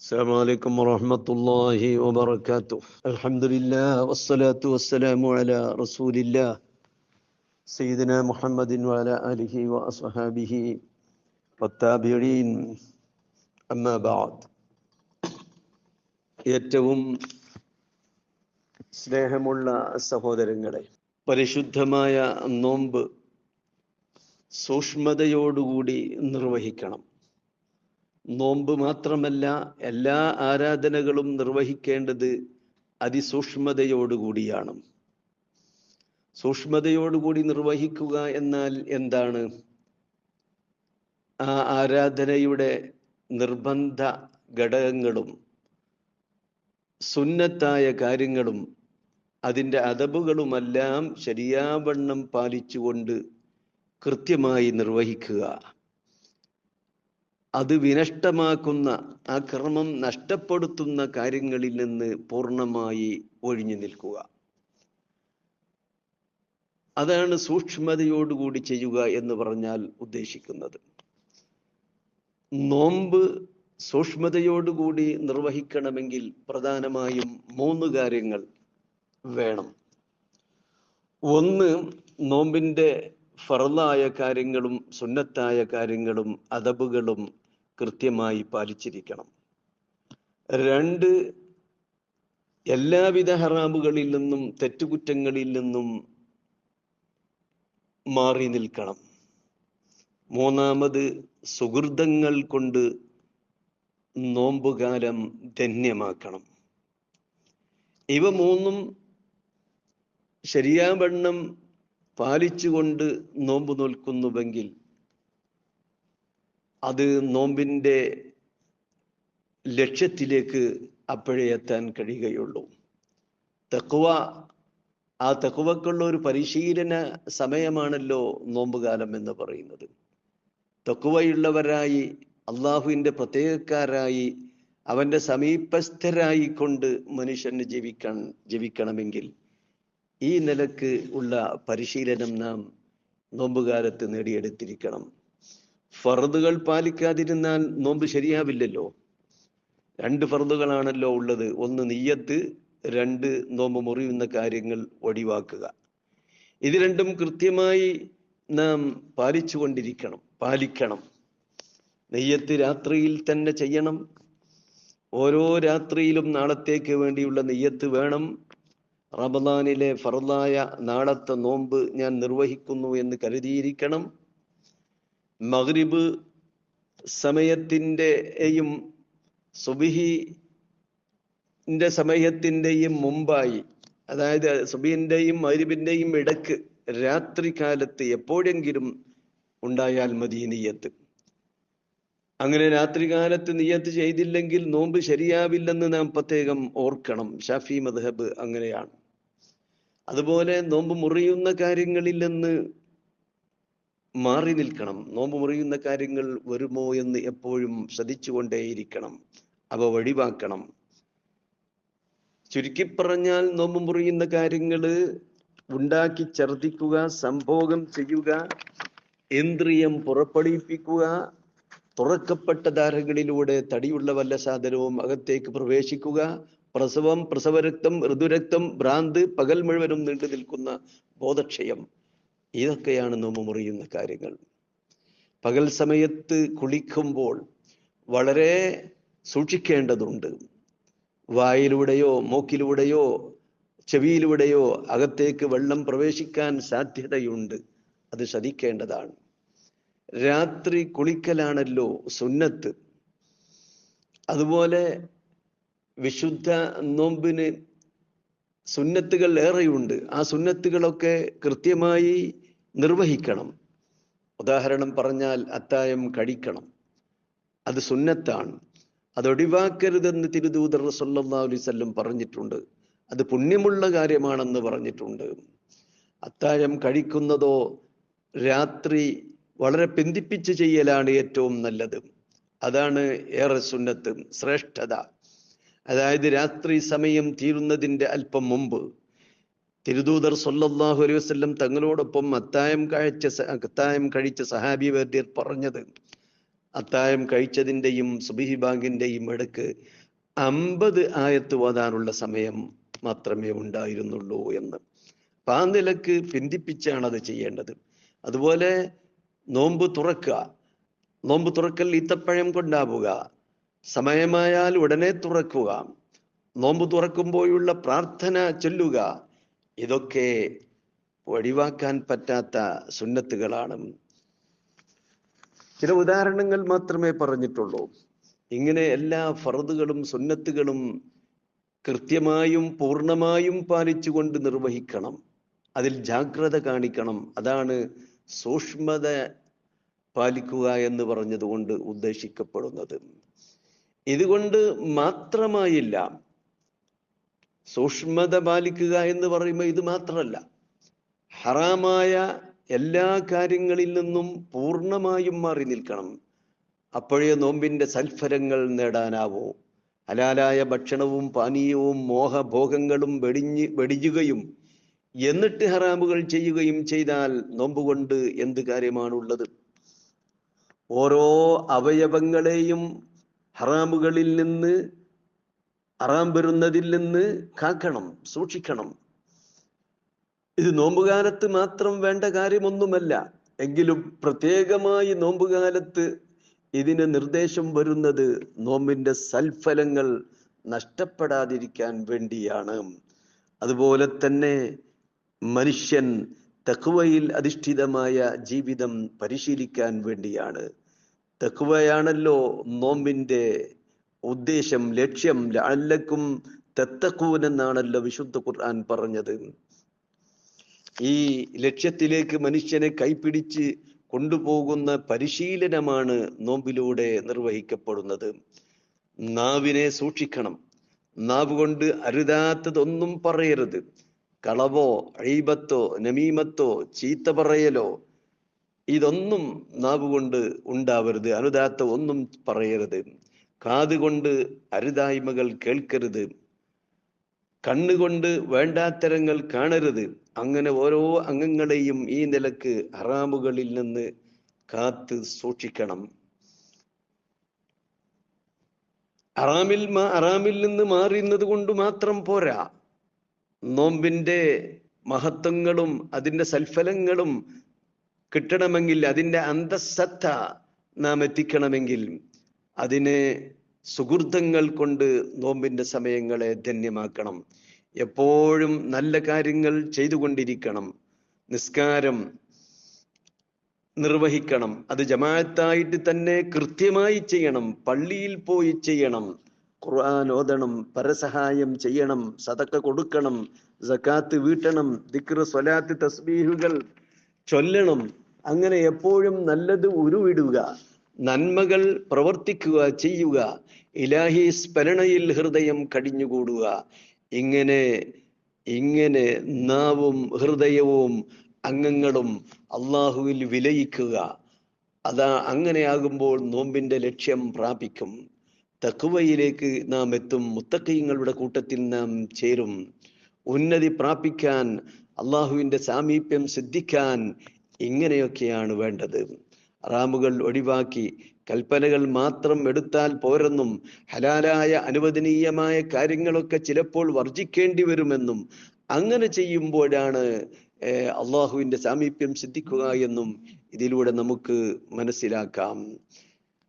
السلام عليكم ورحمة الله وبركاته الحمد لله والصلاة والسلام على رسول الله سيدنا محمد وعلى آله وأصحابه والتابعين أما بعد ഏറ്റവും സ്നേഹമുള്ള സഹോദരങ്ങളെ പരിശുദ്ധമായ നോമ്പ് സൂക്ഷ്മതയോടുകൂടി നിർവഹിക്കണം നോമ്പ് മാത്രമല്ല എല്ലാ ആരാധനകളും നിർവഹിക്കേണ്ടത് അതിസൂക്ഷ്മതയോടുകൂടിയാണ്. സൂക്ഷ്മതയോടുകൂടി നിർവഹിക്കുക എന്നാൽ എന്താണ്? ആ ആരാധനയുടെ നിർബന്ധ ഘടകങ്ങളും സുന്നത്തായ കാര്യങ്ങളും അതിന്റെ അതബുകളുമെല്ലാം ശരിയാവണ്ണം പാലിച്ചുകൊണ്ട് കൃത്യമായി നിർവഹിക്കുക. അത് വിനഷ്ടമാക്കുന്ന ആ കർമ്മം നഷ്ടപ്പെടുത്തുന്ന കാര്യങ്ങളിൽ നിന്ന് പൂർണമായി ഒഴിഞ്ഞു നിൽക്കുക. അതാണ് സൂക്ഷ്മതയോടുകൂടി ചെയ്യുക എന്ന് പറഞ്ഞാൽ ഉദ്ദേശിക്കുന്നത്. നോമ്പ് സൂക്ഷ്മതയോടുകൂടി നിർവഹിക്കണമെങ്കിൽ പ്രധാനമായും മൂന്ന് കാര്യങ്ങൾ വേണം. ഒന്ന് നോമ്പിന്റെ ഫറലായ കാര്യങ്ങളും സുന്നത്തായ കാര്യങ്ങളും അതബുകളും കൃത്യമായി പാലിച്ചിരിക്കണം. രണ്ട് എല്ലാവിധ ഹറാമുകളിൽ നിന്നും തെറ്റുകുറ്റങ്ങളിൽ നിന്നും മാറി നിൽക്കണം. മൂന്നാമത് സുഹൃതങ്ങൾ കൊണ്ട് നോമ്പുകാലം ധന്യമാക്കണം. ഇവ മൂന്നും ശരിയാവണ്ണം പാലിച്ചുകൊണ്ട് നോമ്പ് നോൽക്കുന്നുവെങ്കിൽ അത് നോമ്പിന്റെ ലക്ഷ്യത്തിലേക്ക് അപ്പോഴേ എത്താൻ കഴിയുകയുള്ളൂ. തക്കുവ ആ തക്കുവക്കുള്ള ഒരു പരിശീലന സമയമാണല്ലോ നോമ്പുകാലം എന്ന് പറയുന്നത്. തക്കുവയുള്ളവരായി അള്ളാഹുവിന്റെ പ്രത്യേകക്കാരായി അവന്റെ സമീപസ്ഥരായി കൊണ്ട് മനുഷ്യന് ജീവിക്കാൻ ജീവിക്കണമെങ്കിൽ ഈ നിലയ്ക്ക് ഉള്ള പരിശീലനം നാം നോമ്പുകാലത്ത് നേടിയെടുത്തിരിക്കണം. ഫറുതുകൾ പാലിക്കാതിരുന്നാൽ നോമ്പ് ശരിയാവില്ലല്ലോ. രണ്ട് ഫറുതുകളാണല്ലോ ഉള്ളത്. ഒന്ന് നെയ്യത്ത് രണ്ട് നോമ്പ് മുറിയുന്ന കാര്യങ്ങൾ ഒഴിവാക്കുക. ഇത് രണ്ടും കൃത്യമായി നാം പാലിച്ചു കൊണ്ടിരിക്കണം പാലിക്കണം. നെയ്യത്ത് രാത്രിയിൽ തന്നെ ചെയ്യണം. ഓരോ രാത്രിയിലും നാളത്തേക്ക് വേണ്ടിയുള്ള നെയ്യത്ത് വേണം. റമദാനിലെ ഫറലായ നാളത്തെ നോമ്പ് ഞാൻ നിർവഹിക്കുന്നു എന്ന് കരുതിയിരിക്കണം. മഗ്രിബ് സമയത്തിന്റെയും സുബിഹിന്റെ സമയത്തിന്റെയും മുമ്പായി അതായത് സുബിഹിന്റെയും മഗ്രിബിന്റെയും ഇടയ്ക്ക് രാത്രി കാലത്ത് എപ്പോഴെങ്കിലും ഉണ്ടായാൽ മതി നീയത്ത്. അങ്ങനെ രാത്രികാലത്ത് നിയത്ത് ചെയ്തില്ലെങ്കിൽ നോമ്പ് ശരിയാവില്ലെന്ന് നാം പ്രത്യേകം ഓർക്കണം. ഷാഫി മദ്ഹബ് അങ്ങനെയാണ്. അതുപോലെ നോമ്പ് മുറിയുന്ന കാര്യങ്ങളിൽ നിന്ന് മാറി നിൽക്കണം. നോമ്പ് മുറിയുന്ന കാര്യങ്ങൾ വരുമോ എന്ന് എപ്പോഴും ശ്രദ്ധിച്ചുകൊണ്ടേയിരിക്കണം. അവ ഒഴിവാക്കണം ചുരുക്കി പറഞ്ഞാൽ നോമ്പ് മുറിയുന്ന കാര്യങ്ങൾ ഉണ്ടാക്കി ഛർദിക്കുക സംഭോഗം ചെയ്യുക ഇന്ദ്രിയം പുറപ്പെടുവിപ്പിക്കുക തുറക്കപ്പെട്ട ധാരകളിലൂടെ തടിയുള്ള വല്ല സാധനവും അകത്തേക്ക് പ്രവേശിക്കുക പ്രസവം പ്രസവരക്തം ഋതുരക്തം ഭ്രാന്ത് പകൽ മുഴുവനും നീണ്ടു നിൽക്കുന്ന ബോധക്ഷയം. ഇതൊക്കെയാണ് നോമ്പ് മുറിയുന്ന കാര്യങ്ങൾ. പകൽ സമയത്ത് കുളിക്കുമ്പോൾ വളരെ സൂക്ഷിക്കേണ്ടതുണ്ട്. വായിലൂടെയോ മൂക്കിലൂടെയോ ചെവിയിലൂടെയോ അകത്തേക്ക് വെള്ളം പ്രവേശിക്കാൻ സാധ്യതയുണ്ട്. അത് ശ്രദ്ധിക്കേണ്ടതാണ്. രാത്രി കുളിക്കലാണല്ലോ സുന്നത്ത്. അതുപോലെ വിശുദ്ധ നോമ്പിന് സുന്നത്തുകൾ ഏറെയുണ്ട്. ആ സുന്നത്തുകളൊക്കെ കൃത്യമായി നിർവഹിക്കണം. ഉദാഹരണം പറഞ്ഞാൽ അത്തായം കഴിക്കണം. അത് സുന്നത്താണ്. അതൊഴിവാക്കരുതെന്ന് തിരുദൂതർ സല്ലാ അലൈവല്ലം പറഞ്ഞിട്ടുണ്ട്. അത് പുണ്യമുള്ള കാര്യമാണെന്ന് പറഞ്ഞിട്ടുണ്ട്. അത്തായം കഴിക്കുന്നതോ രാത്രി വളരെ പിന്തിപ്പിച്ച് ചെയ്യലാണ് ഏറ്റവും നല്ലത്. അതാണ് ഏറെ സുന്നത്ത് ശ്രേഷ്ഠത. അതായത് രാത്രി സമയം തീരുന്നതിന്റെ അല്പം മുമ്പ് തിരുദൂതർ സൊല്ലാഹു അലൈഹി വസ്ലം തങ്ങളോടൊപ്പം അത്തായം കഴിച്ച അത്തായം കഴിച്ച സഹാബി വേദ്യർ പറഞ്ഞത് അത്തായം കഴിച്ചതിന്റെയും സുബിഹി ബാങ്കിന്റെയും ഇടയ്ക്ക് അമ്പത് ആയത്ത് ഓതാനുള്ള സമയം മാത്രമേ ഉണ്ടായിരുന്നുള്ളൂ എന്ന്. അപ്പം ആ നിലയ്ക്ക് പിന്തിപ്പിച്ചാണ് അത് ചെയ്യേണ്ടത്. അതുപോലെ നോമ്പ് തുറക്കുക. നോമ്പ് തുറക്കൽ ഈത്തപ്പഴം കൊണ്ടാവുക. സമയമായാൽ ഉടനെ തുറക്കുക. നോമ്പ് തുറക്കുമ്പോഴുള്ള പ്രാർത്ഥന ചൊല്ലുക. ഇതൊക്കെ ഒഴിവാക്കാൻ പറ്റാത്ത സുന്നത്തുകളാണ്. ചില ഉദാഹരണങ്ങൾ മാത്രമേ പറഞ്ഞിട്ടുള്ളൂ. ഇങ്ങനെ എല്ലാ ഫറദുകളും സുന്നത്തുകളും കൃത്യമായും പൂർണമായും പാലിച്ചുകൊണ്ട് നിർവഹിക്കണം. അതിൽ ജാഗ്രത കാണിക്കണം. അതാണ് സൂക്ഷ്മത പാലിക്കുക എന്ന് പറഞ്ഞതുകൊണ്ട് ഉദ്ദേശിക്കപ്പെടുന്നത്. ഇതുകൊണ്ട് മാത്രമായില്ല. സൂക്ഷ്മത പാലിക്കുക എന്ന് പറയുമ്പോൾ ഇത് മാത്രമല്ല. ഹറാമായ എല്ലാ കാര്യങ്ങളിൽ നിന്നും പൂർണമായും മാറി നിൽക്കണം. അപ്പോഴേ നോമ്പിന്റെ സൽഫലങ്ങൾ നേടാനാവൂ. ഹലാലായ ഭക്ഷണവും പാനീയവും മോഹഭോഗങ്ങളും വെടിഞ്ഞ് വെടിയുകയും എന്നിട്ട് ഹറാമുകൾ ചെയ്യുകയും ചെയ്താൽ നോമ്പുകൊണ്ട് എന്ത് കാര്യമാണുള്ളത്? ഓരോ അവയവങ്ങളെയും ഹറാമുകളിൽ നിന്ന് അറാം വരുന്നതിൽ നിന്ന് കാക്കണം സൂക്ഷിക്കണം. ഇത് നോമ്പുകാലത്ത് മാത്രം വേണ്ട കാര്യമൊന്നുമല്ല. എങ്കിലും പ്രത്യേകമായി നോമ്പുകാലത്ത് ഇതിന് നിർദ്ദേശം വരുന്നത് നോമ്പിന്റെ സൽഫലങ്ങൾ നഷ്ടപ്പെടാതിരിക്കാൻ വേണ്ടിയാണ്. അതുപോലെ തന്നെ മനുഷ്യൻ തക്കുവയിൽ അധിഷ്ഠിതമായ ജീവിതം പരിശീലിക്കാൻ വേണ്ടിയാണ്. തക്കുവയാണല്ലോ നോമ്പിന്റെ ഉദ്ദേശം ലക്ഷ്യം. അല്ലക്കും തെത്തക്കൂൻ എന്നാണല്ലോ വിശുദ്ധ ഖുർആൻ പറഞ്ഞത്. ഈ ലക്ഷ്യത്തിലേക്ക് മനുഷ്യനെ കൈപിടിച്ച് കൊണ്ടുപോകുന്ന പരിശീലനമാണ് നോമ്പിലൂടെ നിർവഹിക്കപ്പെടുന്നത്. നാവിനെ സൂക്ഷിക്കണം. നാവ് കൊണ്ട് അരുതാത്തതൊന്നും പറയരുത്. കളവോ അഴീബത്തോ നമീമത്തോ ചീത്ത പറയലോ ഇതൊന്നും നാവുകൊണ്ട് ഉണ്ടാവരുത് അനുദാത്ത ഒന്നും പറയരുത്. കാതുകൊണ്ട് അരുതായ്മകൾ കേൾക്കരുത്. കണ്ണുകൊണ്ട് വേണ്ടാത്തരങ്ങൾ കാണരുത്. അങ്ങനെ ഓരോ അംഗങ്ങളെയും ഈ നിലയ്ക്ക് ഹറാമുകളിൽ നിന്ന് കാത്ത് സൂക്ഷിക്കണം. അറാമിൽ അറാമിൽ നിന്ന് മാറിയുന്നത് കൊണ്ട് മാത്രം പോരാ. നോമ്പിന്റെ മഹത്വങ്ങളും അതിന്റെ സൽഫലങ്ങളും കിട്ടണമെങ്കിൽ അതിന്റെ അന്തസത്ത നാം എത്തിക്കണമെങ്കിൽ അതിനെ സുഹൃത്തങ്ങൾ കൊണ്ട് നോമ്പിന്റെ സമയങ്ങളെ ധന്യമാക്കണം. എപ്പോഴും നല്ല കാര്യങ്ങൾ ചെയ്തുകൊണ്ടിരിക്കണം. നിസ്കാരം നിർവഹിക്കണം. അത് ജമാഅത്തായിട്ട് തന്നെ കൃത്യമായി ചെയ്യണം. പള്ളിയിൽ പോയി ചെയ്യണം. ഖുർആൻ ഓതണം. പരസഹായം ചെയ്യണം. സതക്ക കൊടുക്കണം. സക്കാത്ത് വീട്ടണം. ദിക്ർ സ്വലാത്ത് തസ്ബീഹുകൾ ചൊല്ലണം. അങ്ങനെ എപ്പോഴും നല്ലത് ഉരുവിടുക നന്മകൾ പ്രവർത്തിക്കുക ചെയ്യുക ഇലാഹി സ്മരണയിൽ ഹൃദയം കടിഞ്ഞുകൂടുക. ഇങ്ങനെ ഇങ്ങനെ നാവും ഹൃദയവും അംഗങ്ങളും അള്ളാഹുവിൽ വിലയിക്കുക. അതാ അങ്ങനെയാകുമ്പോൾ നോമ്പിന്റെ ലക്ഷ്യം പ്രാപിക്കും. തക്കുവയിലേക്ക് നാം എത്തും മുത്തക്കയങ്ങളുടെ കൂട്ടത്തിൽ നാം ചേരും. ഉന്നതി പ്രാപിക്കാൻ അള്ളാഹുവിന്റെ സാമീപ്യം സിദ്ധിക്കാൻ ഇങ്ങനെയൊക്കെയാണ് വേണ്ടത്. റാമുകൾ ഒഴിവാക്കി കൽപ്പനകൾ മാത്രം എടുത്താൽ പോരെന്നും ഹലാലായ അനുവദനീയമായ കാര്യങ്ങളൊക്കെ ചിലപ്പോൾ വർജിക്കേണ്ടി വരുമെന്നും അങ്ങനെ ചെയ്യുമ്പോഴാണ് അള്ളാഹുവിന്റെ സാമീപ്യം സിദ്ധിക്കുക എന്നും ഇതിലൂടെ നമുക്ക് മനസ്സിലാക്കാം.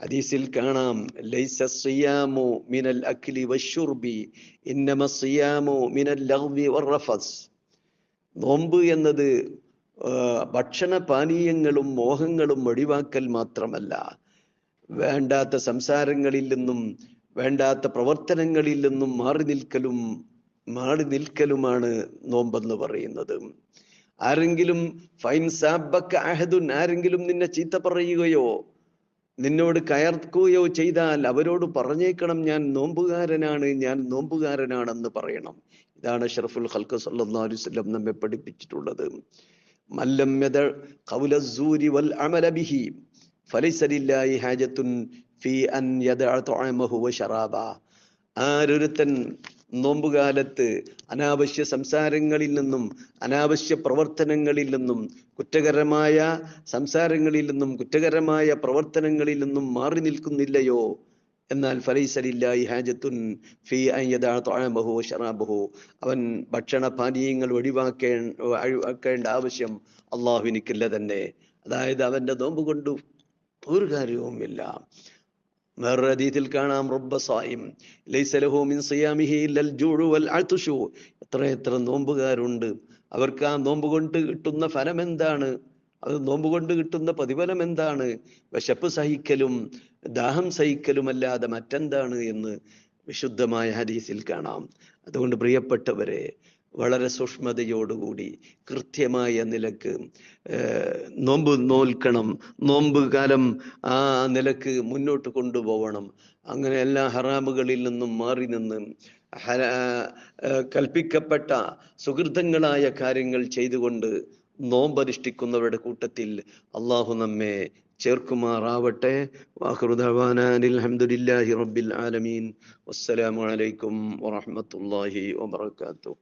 ഹദീസിൽ കാണാം ലൈസ സിയാമു മിനൽ അക്ലി ഇന്നമ സിയാമു മിനൽ ലഹ്വി നോമ്പ് എന്നത് ഭക്ഷണ പാനീയങ്ങളും മോഹങ്ങളും ഒഴിവാക്കൽ മാത്രമല്ല. വേണ്ടാത്ത സംസാരങ്ങളിൽ നിന്നും വേണ്ടാത്ത പ്രവർത്തനങ്ങളിൽ നിന്നും മാറി നിൽക്കലും മാറി നിൽക്കലുമാണ് നോമ്പെന്ന് പറയുന്നത്. ആരെങ്കിലും ഫൈൻ സാബക്ക അഹദുൻ ആരെങ്കിലും നിന്നെ ചീത്ത പറയുകയോ നിന്നോട് കയർക്കുകയോ ചെയ്താൽ അവരോട് പറഞ്ഞേക്കണം ഞാൻ നോമ്പുകാരനാണ് ഞാൻ നോമ്പുകാരനാണെന്ന് പറയണം ഇതാണ് ഷറഫുൽ ഹൽക്കു വസല്ലം നമ്മെ പഠിപ്പിച്ചിട്ടുള്ളത്. ആരൊരുത്തൻ നോമ്പുകാലത്ത് അനാവശ്യ സംസാരങ്ങളിൽ നിന്നും അനാവശ്യ പ്രവർത്തനങ്ങളിൽ നിന്നും കുറ്റകരമായ സംസാരങ്ങളിൽ നിന്നും കുറ്റകരമായ പ്രവർത്തനങ്ങളിൽ നിന്നും മാറി നിൽക്കുന്നില്ലയോ? എന്നാൽ ഫലൈസലില്ലായി ഹാജത്തുൻ ഫി അയ്യദാഹു ഷറാബഹു. അവൻ ഭക്ഷണ പാനീയങ്ങൾ ഒഴിവാക്കേ ഒഴിവാക്കേണ്ട ആവശ്യം അള്ളാഹുവിനിക്കില്ല തന്നെ. അതായത് അവന്റെ നോമ്പ് കൊണ്ട് ഒരു കാര്യവുമില്ല. വേറൊരു അതീതിൽ കാണാം റബ്ബ സായും ലൈസലഹു മിൻ സിയാമിഹി ഇല്ലൽ ജൂഉ വൽ അത്ഷു എത്ര എത്ര നോമ്പുകാരുണ്ട്. അവർക്ക് ആ നോമ്പ് കൊണ്ട് കിട്ടുന്ന ഫലം എന്താണ് അത് നോമ്പ് കൊണ്ട് കിട്ടുന്ന പ്രതിഫലം എന്താണ് വിശപ്പ് സഹിക്കലും ദാഹം സഹിക്കലുമല്ലാതെ മറ്റെന്താണ് എന്ന് വിശുദ്ധമായ ഹദീസിൽ കാണാം. അതുകൊണ്ട് പ്രിയപ്പെട്ടവരെ വളരെ സൂക്ഷ്മതയോടുകൂടി കൃത്യമായ നിലയ്ക്ക് നോമ്പ് നോൽക്കണം നോമ്പ് കാലം ആ നിലയ്ക്ക് മുന്നോട്ട് കൊണ്ടുപോകണം അങ്ങനെ എല്ലാ ഹറാമുകളിൽ നിന്നും മാറി നിന്ന് കൽപ്പിക്കപ്പെട്ട സുഹൃതങ്ങളായ കാര്യങ്ങൾ ചെയ്തുകൊണ്ട് നോമ്പനുഷ്ഠിക്കുന്നവരുടെ കൂട്ടത്തിൽ അള്ളാഹു നമ്മെ ചേർക്കുമാറാവട്ടെ. വാഹൃദാനിൽ അലഹമുല്ലാഹി റബ്ബിൽ ആലമീൻ. വസ്സലാമു അലൈക്കും വറഹമത്തല്ലാഹി വബർക്കാത്തു